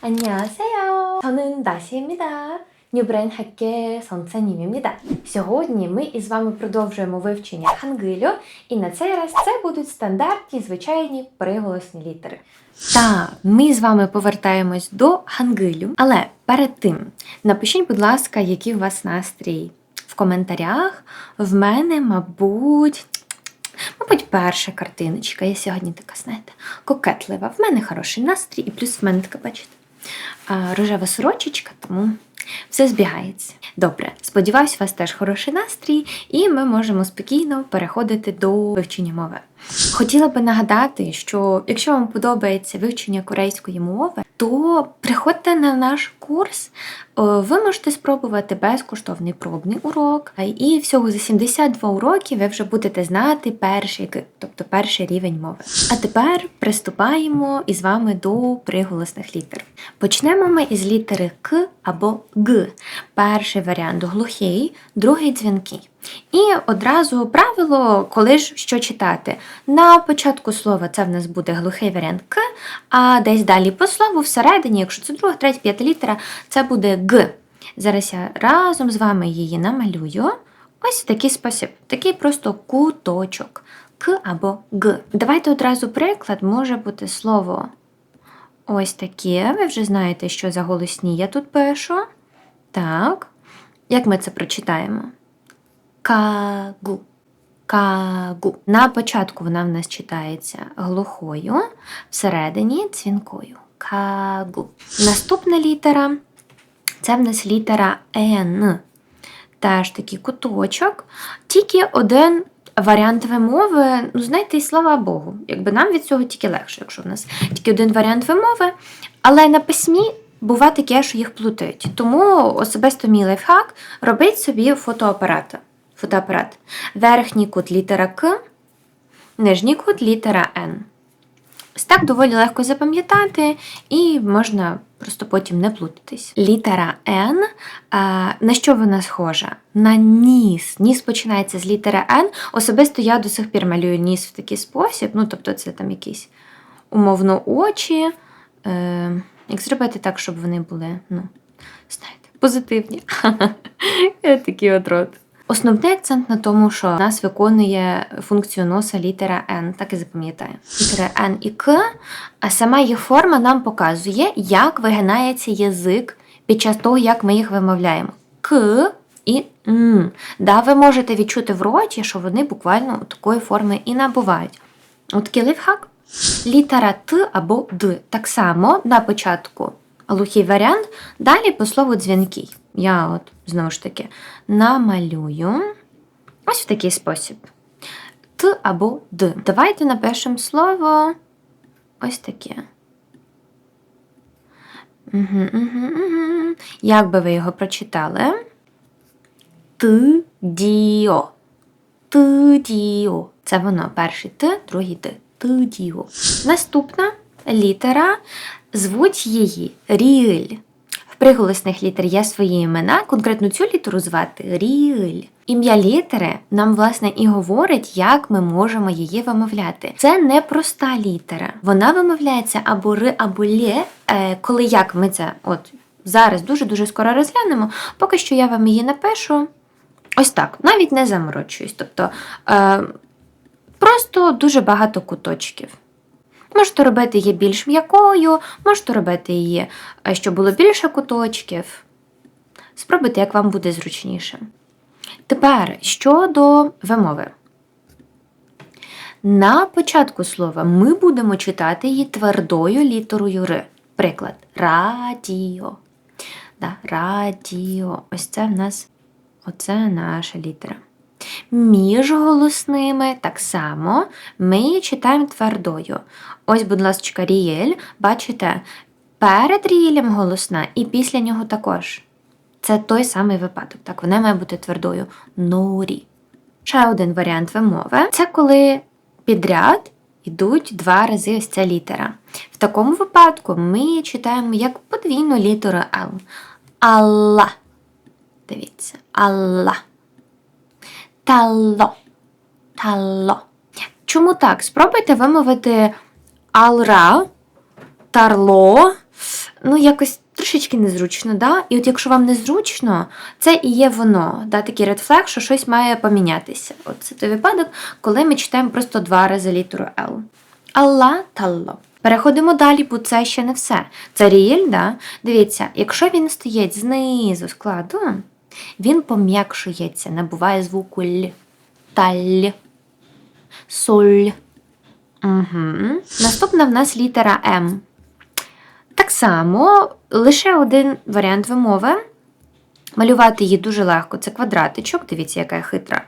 안녕하세요. 저는 다시입니다. 뉴브레인 학계 선생님입니다. Сьогодні ми із вами продовжуємо вивчення хангилю, і на цей раз це будуть стандартні звичайні приголосні літери. Так, ми з вами повертаємось до хангилю, але перед тим напишіть, будь ласка, який у вас настрій в коментарях. В мене, мабуть, Мабуть, перша картиночка. Я сьогодні така, знаєте, кокетлива. В мене хороший настрій, і плюс в мене така, бачите, а, рожева сорочечка, тому все збігається. Добре, сподіваюсь, у вас теж хороший настрій, і ми можемо спокійно переходити до вивчення мови. Хотіла би нагадати, що якщо вам подобається вивчення корейської мови, то приходьте на наш курс. Ви можете спробувати безкоштовний пробний урок, і всього за 72 уроки ви вже будете знати перший, тобто перший рівень мови. А тепер приступаємо із вами до приголосних літер. Почнемо ми із літери К або Г. Перший варіант глухий, другий дзвінкий. І одразу правило, коли ж що читати. На початку слова це в нас буде глухий варіант К, а десь далі по слову всередині, якщо це друга, третя, п'ята літера, це буде Г. Зараз я разом з вами її намалюю. Ось в такий спосіб, такий просто куточок. К або Г. Давайте одразу приклад може бути слово ось таке. Ви вже знаєте, що за голосні я тут пишу. Так. Як ми це прочитаємо? Кагу. Кагу. На початку вона в нас читається глухою, всередині дзвінкою. Кагу. Наступна літера це в нас літера Н. Теж такий куточок. Тільки один варіант вимови, ну, знаєте, і слава Богу. Якби нам від цього тільки легше, якщо в нас тільки один варіант вимови. Але на письмі буває таке, що їх плутають. Тому особисто мій лайфхак робить собі фотоапарат. Фотоапарат. Верхній кут літера К, нижній кут літера Н. Ось так доволі легко запам'ятати, і можна просто потім не плутатись. Літера Н. На що вона схожа? На ніс. Ніс починається з літери Н. Особисто я до сих пір малюю ніс в такий спосіб. Ну, тобто, це там якісь умовно очі. Е, як зробити так, щоб вони були, ну, знаєте, позитивні. Такий от рот. Основний акцент на тому, що нас виконує функцію носа літера N, так і запам'ятаю. Літера N і К, а сама їх форма нам показує, як вигинається язик під час того, як ми їх вимовляємо. К і Н. Да, ви можете відчути в роті, що вони буквально такої форми і набувають. От такий лайфхак. Літера Т або Д. Так само на початку глухий варіант, далі по слову дзвінкий. Я от, знову ж таки, намалюю ось в такий спосіб. Т або Д. Давайте напишемо слово ось таке. Угу, угу, угу. Як би ви його прочитали? Т-діо. Т-діо. Це воно. Перший Т, другий Т. Т-діо. Наступна літера. Звуть її Ріль. В приголосних літер є свої імена, конкретно цю літеру звати Ріль. Ім'я літери нам, власне, і говорить, як ми можемо її вимовляти. Це не проста літера. Вона вимовляється або ри, або лє. Е, коли як ми це от зараз дуже-дуже скоро розглянемо, поки що я вам її напишу. Ось так, навіть не заморочуюсь. Тобто е, просто дуже багато куточків. Можете робити її більш м'якою, можете робити її, е, щоб було більше куточків. Спробуйте, як вам буде зручніше. Тепер щодо вимови. На початку слова ми будемо читати її твердою літерою Р. Приклад радіо. Да, радіо. Ось це в нас оце наша літера. Між голосними так само ми читаємо твердою. Ось, будь ласка, рієль, бачите, перед рієлем голосна і після нього також. Це той самий випадок. Так, вона має бути твердою. Норі. Ще один варіант вимови це коли підряд йдуть два рази ось ця літера. В такому випадку ми читаємо як подвійну літеру Л. Алла. Дивіться, Алла. Тало. Тало. Чому так? Спробуйте вимовити алра, тарло, ну, якось трошечки незручно, да? І от якщо вам незручно, це і є воно, да? такий flag, що щось має помінятися. От це той випадок, коли ми читаємо просто два рази літеру L. Алла талло. Переходимо далі, бо це ще не все. Це ріель, да? Дивіться, якщо він стоїть знизу складу, він пом'якшується, набуває звуку Л. Таль. Соль. Угу. Наступна в нас літера М. Так само лише один варіант вимови. Малювати її дуже легко. Це квадратичок. Дивіться, яка я хитра.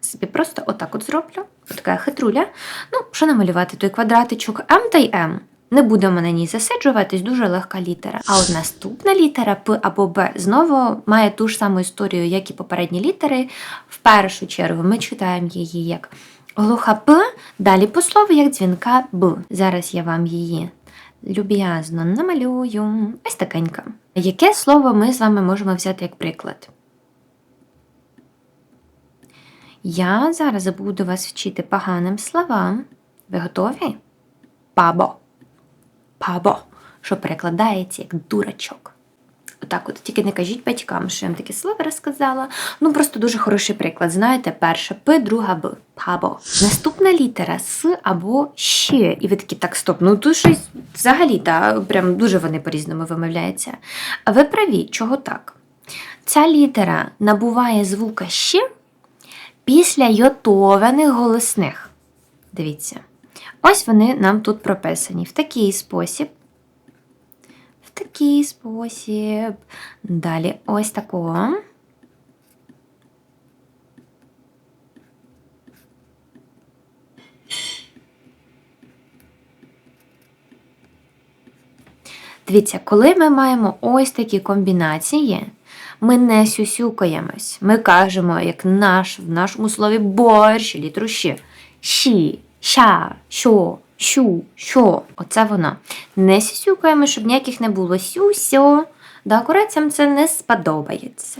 Собі просто отак от зроблю. Така хитруля. Ну, що намалювати той квадратичок М та й М. Не будемо на ній засиджуватись, дуже легка літера. А от наступна літера П або Б знову має ту ж саму історію, як і попередні літери. В першу чергу ми читаємо її як глуха П, далі по слову як дзвінка Б. Зараз я вам її люб'язно намалюю. Ось такенька. Яке слово ми з вами можемо взяти як приклад? Я зараз буду вас вчити поганим словам. Ви готові? Пабо. Пабо, що перекладається як дурачок. Отак, от тільки не кажіть батькам, що я вам таке слово розказала. Ну, просто дуже хороший приклад. Знаєте, перша П, друга Б. Пабо. Наступна літера С або ще. І ви такі, так, стоп, ну тут щось взагалі, та, прям дуже вони по-різному вимовляються. А ви праві, чого так? Ця літера набуває звука ще після йотованих голосних. Дивіться. Ось вони нам тут прописані в такий спосіб. В такий спосіб. Далі ось такого. Дивіться, коли ми маємо ось такі комбінації, ми не сюсюкаємось. Ми кажемо, як наш в нашому слові борщ, літру. Щі, ща, що, щу, що. Оце воно. Не сюсюкаємо, щоб ніяких не було сю-сьо. Да, курицям це не сподобається.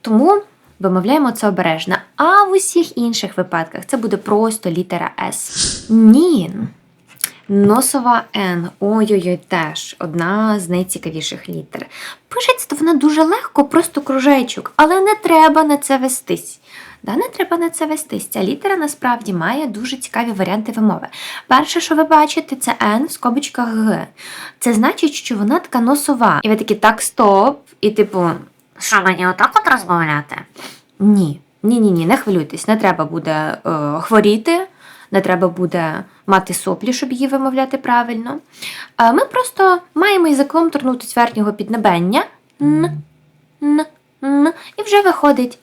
Тому вимовляємо це обережно. А в усіх інших випадках це буде просто літера С. Нін. Носова Н. Ой-ой-ой, теж одна з найцікавіших літер. Пишеться то вона дуже легко, просто кружечок, але не треба на це вестись. Да, не треба на це вестись. Ця літера насправді має дуже цікаві варіанти вимови. Перше, що ви бачите, це Н в скобочках Г. Це значить, що вона така носова. І ви такі так, стоп, і типу, Що мені отак от розмовляти? ні. Ні, ні, не хвилюйтесь, не треба буде е, хворіти, не треба буде мати соплі, щоб її вимовляти правильно. А ми просто маємо язиком торкнутися верхнього піднебення н, н, н, і вже виходить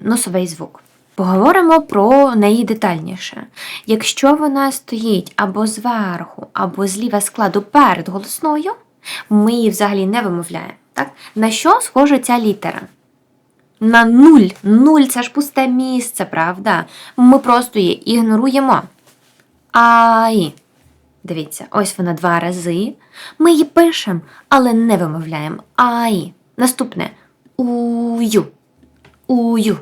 носовий звук. Поговоримо про неї детальніше. Якщо вона стоїть або зверху, або зліва складу перед голосною, ми її взагалі не вимовляємо. Так? На що схожа ця літера? На нуль. Нуль це ж пусте місце, правда? Ми просто її ігноруємо. Ай. Дивіться, ось вона два рази. Ми її пишемо, але не вимовляємо. Ай. Наступне ую. Ую.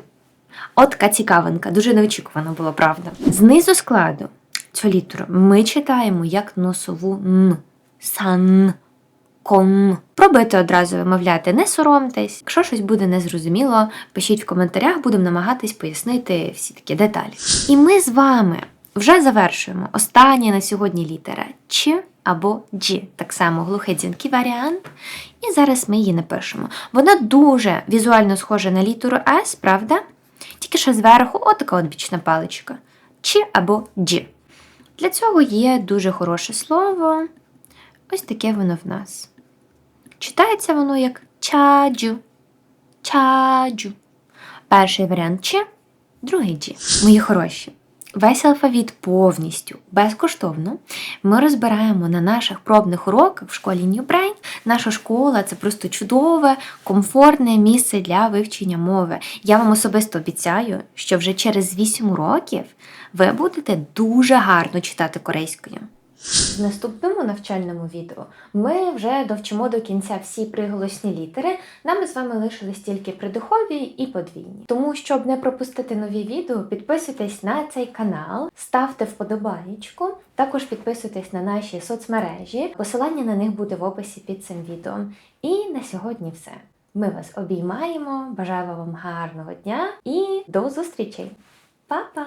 От така цікавинка, дуже неочікувано було, правда. Знизу складу цю літеру ми читаємо як носову н. Сан. Кон. Пробуйте одразу вимовляти, не соромтесь. Якщо щось буде незрозуміло, пишіть в коментарях, будемо намагатись пояснити всі такі деталі. І ми з вами вже завершуємо. Остання на сьогодні літера Ч або Дж. Так само глухий дзвінкий варіант. І зараз ми її напишемо. Вона дуже візуально схожа на літеру С, правда? Тільки що зверху отака от бічна паличка. Ч або Дж. Для цього є дуже хороше слово. Ось таке воно в нас. Читається воно як чаджу. Чаджу. Перший варіант Ч, другий Джі. Мої хороші. Весь алфавіт повністю безкоштовно ми розбираємо на наших пробних уроках в школі New Brain. Наша школа це просто чудове, комфортне місце для вивчення мови. Я вам особисто обіцяю, що вже через 8 років ви будете дуже гарно читати корейською. В наступному навчальному відео ми вже довчимо до кінця всі приголосні літери. Нам з вами лишились тільки придухові і подвійні. Тому, щоб не пропустити нові відео, підписуйтесь на цей канал, ставте вподобаєчку, також підписуйтесь на наші соцмережі. Посилання на них буде в описі під цим відео. І на сьогодні все. Ми вас обіймаємо, бажаємо вам гарного дня і до зустрічей! Па-па!